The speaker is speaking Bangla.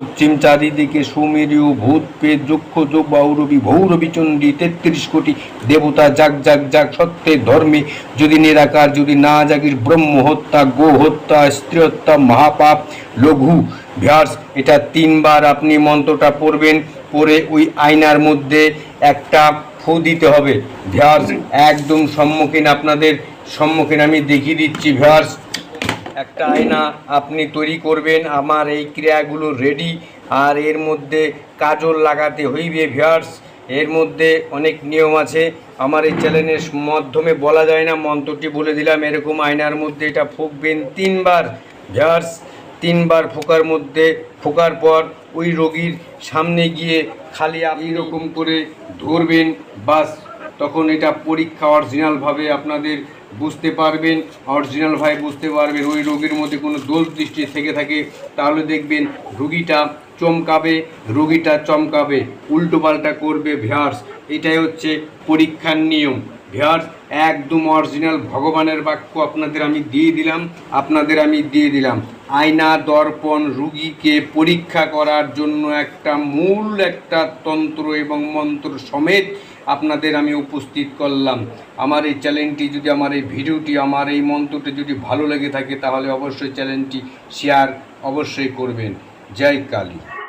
পশ্চিম চারিদিকে সুমেরীয় ভূত পেট যক্ষ যোগ, বাউরবী, ভৌরবী, চণ্ডী, তেত্রিশ কোটি দেবতা জাগ জাগ জাগ সত্যের ধর্মে যদি নিরাকার, যদি না জাগির, ব্রহ্ম হত্যা গো হত্যা, স্ত্রী হত্যা, মহাপাপ, লঘু, ভ্যাস, এটা তিনবার আপনি মন্ত্রটা পড়বেন পরে ওই আয়নার মধ্যে একটা ফু দিতে হবে। ভ্যাস একদম সম্মুখীন আপনাদের, সম্মুখীন আমি দেখিয়ে দিচ্ছি, ভ্যাস। একটা আয়না আপনি তৈরি করবেন, আমার এই ক্রিয়াগুলো রেডি আর এর মধ্যে কাজল লাগাতে হইবে ভিয়ার্স এর মধ্যে অনেক নিয়ম আছে। আমার এই চ্যানেলের মাধ্যমে বলা যায় না, মন্ত্রটি বলে দিলাম, এরকম আয়নার মধ্যে এটা ফুঁকবেন তিনবার। ভিয়ার্স তিনবার ফোকার মধ্যে, ফোকার পর ওই রোগীর সামনে গিয়ে খালি এইরকম করে ধরবেন, বাস। তখন এটা পরীক্ষা অরিজিনালভাবে আপনাদের বুঝতে পারবেন অরিজিনালভাবে বুঝতে পারবেন। ওই রোগীর মধ্যে কোনো দোষ দৃষ্টি থেকে থাকে, তাহলে দেখবেন রুগীটা চমকাবে রুগীটা চমকাবে উল্টোপাল্টা করবে ভ্যার্স। এটাই হচ্ছে পরীক্ষার নিয়ম। ভ্যার্স, একদম অরিজিনাল ভগবানের বাক্য আপনাদের আমি দিয়ে দিলাম, আপনাদের আমি দিয়ে দিলাম। আয়না দর্পণ রুগীকে পরীক্ষা করার জন্য একটা মূল একটা তন্ত্র এবং মন্ত্র সমেত আপনাদের আমি উপস্থিত করলাম। আমার এই চ্যানেলটি যদি আমার এই ভিডিওটি, আমার এই মন্ত্রটি যদি ভালো লেগে থাকে, তাহলে অবশ্যই চ্যানেলটি শেয়ার অবশ্যই করবেন। জয় কালী।